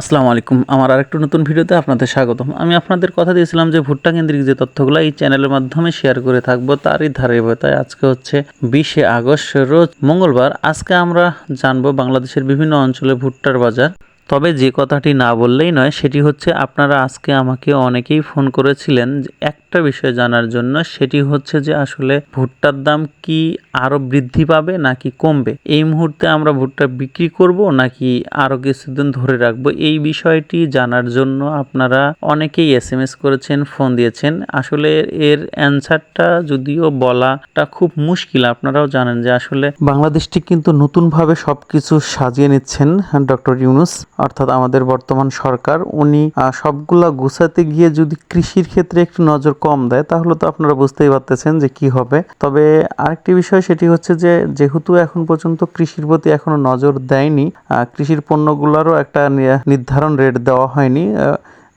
আসসালামু আলাইকুম। আমার আরেকটু নতুন ভিডিওতে আপনাদের স্বাগতম। আমি আপনাদের কথা দিয়েছিলাম যে ভুট্টা কেন্দ্রিক যে তথ্যগুলো এই চ্যানেলের মাধ্যমে শেয়ার করে থাকব, তারই ধারে তাই আজকে হচ্ছে বিশে আগস্ট, রোজ মঙ্গলবার। আজকে আমরা জানব বাংলাদেশের বিভিন্ন অঞ্চলে ভুট্টার বাজার। তবে যে কথাটি না বললেই নয়, সেটি হচ্ছে আপনারা আজকে আমাকে অনেকেই ফোন করেছিলেন একটা বিষয় জানার জন্য, সেটি হচ্ছে যে আসলে ভুট্টার দাম কি আরও বৃদ্ধি পাবে নাকি কমবে? এই মুহূর্তে আমরা ভুট্টা বিক্রি করব নাকি আরও কিছুদিন ধরে রাখব? এই বিষয়টি জানার জন্য আপনারা অনেকেই এস এম এস করেছেন, ফোন দিয়েছেন। আসলে এর অ্যান্সারটা যদিও বলাটা খুব মুশকিল, আপনারাও জানেন যে আসলে বাংলাদেশটি কিন্তু নতুনভাবে সব কিছু সাজিয়ে নিচ্ছেন ডক্টর ইউনুস। অর্থাৎ আমাদের বর্তমান সরকার, উনি সবগুলা গুছাতে গিয়ে যদি কৃষির ক্ষেত্রে একটু নজর কম দেয়, তাহলে তো আপনারা বুঝতেই পারতেছেন যে কি হবে। তবে আরেকটি বিষয় সেটি হচ্ছে যে, যেহেতু এখন পর্যন্ত কৃষির প্রতি এখনও নজর দেয়নি কৃষির পণ্যগুলোরও একটা নির্ধারণ রেট দেওয়া হয়নি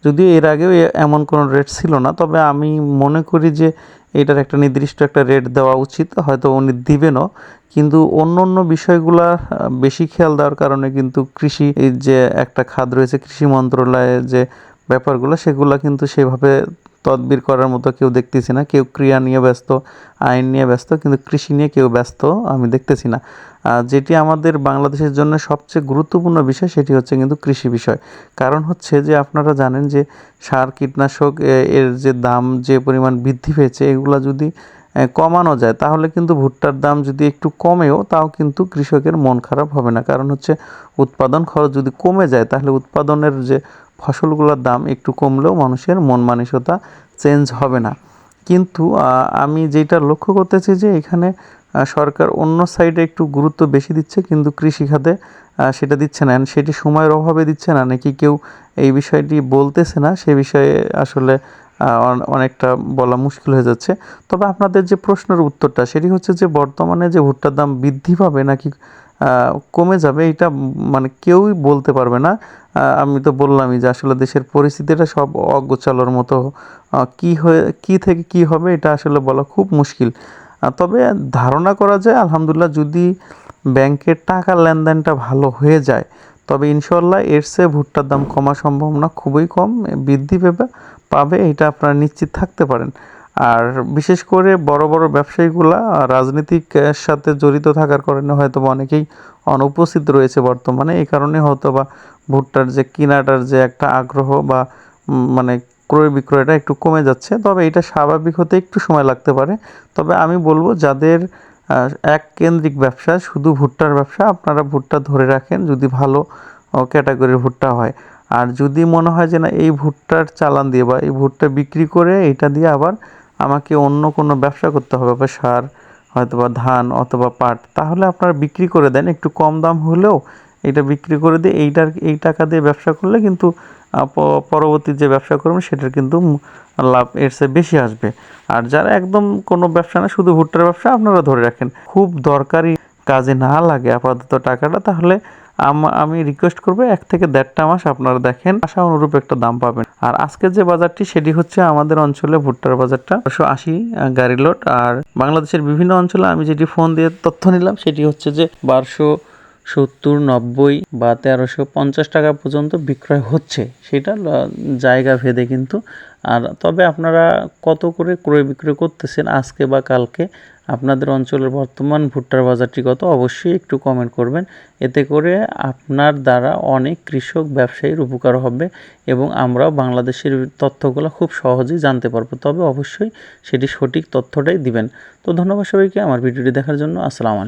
যদিও এর আগেও এমন কোনো রেট ছিল না, তবে আমি মনে করি যে এটার একটা নির্দিষ্ট একটা রেট দেওয়া উচিত, হয়তো উনি দিবেনও। কিন্তু অন্য অন্য বিষয়গুলা বেশি খেয়াল দেওয়ার কারণে কিন্তু কৃষি যে একটা খাদ রয়েছে কৃষি মন্ত্রণালয়ে যে ব্যাপারগুলো, সেগুলো কিন্তু সেভাবে তদবির করার মতো কেউ দেখতেছি না। কেউ ক্রিয়া নিয়ে ব্যস্ত, আইন নিয়ে ব্যস্ত, কিন্তু কৃষি নিয়ে কেউ ব্যস্ত আমি দেখতেছি না। যেটি আমাদের বাংলাদেশের জন্য সবচেয়ে গুরুত্বপূর্ণ বিষয়, সেটি হচ্ছে কিন্তু কৃষি বিষয়। কারণ হচ্ছে যে আপনারা জানেন যে সার, কীটনাশক এর যে দাম, যে পরিমাণ বৃদ্ধি পেয়েছে, এগুলো যদি কমানো যায়, তাহলে কিন্তু ভুট্টার দাম যদি একটু কমেও, তাও কিন্তু কৃষকের মন খারাপ হবে না। কারণ হচ্ছে উৎপাদন খরচ যদি কমে যায়, তাহলে উৎপাদনের যে ফসলগুলোর দাম একটু কমলেও মানুষের মন মানসিকতা চেঞ্জ হবে না। কিন্তু আমি যেটা লক্ষ্য করতেছি যে এখানে সরকার অন্য সাইডে একটু গুরুত্ব বেশি দিচ্ছে, কিন্তু কৃষি খাতে সেটা দিচ্ছে না। সেটি সময়ের অভাবে দিচ্ছে না, নাকি কেউ এই বিষয়টি বলতেছে না, সে বিষয়ে আসলে অনেকটা বলা মুশকিল হয়ে যাচ্ছে। তবে আপনাদের যে প্রশ্নের উত্তরটা, সেটি হচ্ছে যে বর্তমানে যে ভুট্টার দাম বৃদ্ধি পাবে, নাকি কমে যাবে, এটা মানে কেউই বলতে পারবে না। আমি তো বললামই যে আসলে দেশের পরিস্থিতিটা সব অগোচালোর মতো কি হয়ে, কি থেকে কি হবে এটা আসলে বলা খুব মুশকিল। তবে ধারণা করা যায়, আলহামদুলিল্লাহ যদি ব্যাংকের টাকা লেনদেনটা ভালো হয়ে যায়, তবে ইনশাল্লাহ এর চেয়ে ভুট্টার দাম কমার সম্ভাবনা খুবই কম, বৃদ্ধি পেবে, পাবে, এটা আপনারা নিশ্চিত থাকতে পারেন। আর বিশেষ করে বড় বড় ব্যবসায়ীগুলা রাজনীতিক সাথে জড়িত থাকার কারণে হয়তো অনেকেই অনুপস্থিত রয়েছে বর্তমানে। এই কারণে হয়তো বা ভুট্টার যে কেনাটার যে একটা আগ্রহ বা মানে ক্রয় বিক্রয়টা একটু কমে যাচ্ছে। তবে এটা স্বাভাবিক হতে একটু সময় লাগতে পারে। তবে আমি বলব যাদের এক কেন্দ্রিক ব্যবসা, শুধু ভুট্টার ব্যবসা, আপনারা ভুট্টা ধরে রাখেন যদি ভালো ক্যাটাগরির ভুট্টা হয়। আর যদি মনে হয় যে না, এই ভুট্টার চালান দিয়ে বা এই ভুট্টা বিক্রি করে এটা দিয়ে আবার আমাকে অন্য কোনো ব্যবসা করতে হবে, বা সার হয়তো বা ধান অথবা পাট, তাহলে আপনারা বিক্রি করে দেন। একটু কম দাম হলেও এটা বিক্রি করে দিয়ে এইটার, এই টাকা দিয়ে ব্যবসা করলে কিন্তু পরবর্তী যে ব্যবসা করবেন, সেটার কিন্তু লাভ এর চেয়ে বেশি আসবে। আর যারা একদম কোনো ব্যবসা না, শুধু ভুট্টার ব্যবসা আপনারা ধরে রাখেন। খুব দরকারি কাজে না লাগে আপাতত টাকাটা, তাহলে আম- রিকোয়েস্ট করব এক থেকে দেড়টা মাস আপনারা দেখেন, আশা অনুরূপ একটা দাম পাবেন। আর আজকের যে বাজারটি, সেটি হচ্ছে আমাদের অঞ্চলে ভুট্টার বাজারটা। একশো আশি গাড়ি লোড আর বাংলাদেশের বিভিন্ন অঞ্চলে আমি যেটি ফোন দিয়ে তথ্য নিলাম, সেটি হচ্ছে যে বারোশো সত্তর, নব্বই বা তেরোশো পঞ্চাশ টাকা পর্যন্ত বিক্রয় হচ্ছে। সেটা জায়গা ভেদে কিন্তু। আর তবে আপনারা কত করে ক্রয় বিক্রয় করতেছেন আজকে বা কালকে আপনাদের অঞ্চলের বর্তমান ভুট্টার বাজারটি কত? অবশ্যই একটু কমেন্ট করবেন। এতে করে আপনার দ্বারা অনেক কৃষক ব্যবসায়ীর উপকার হবে এবং আমরাও বাংলাদেশের তথ্যগুলো খুব সহজেই জানতে পারব। তবে অবশ্যই সেটি সঠিক তথ্যটাই দিবেন। তো ধন্যবাদ সবাইকে আমার ভিডিওটি দেখার জন্য। আসসালামু আলাইকুম।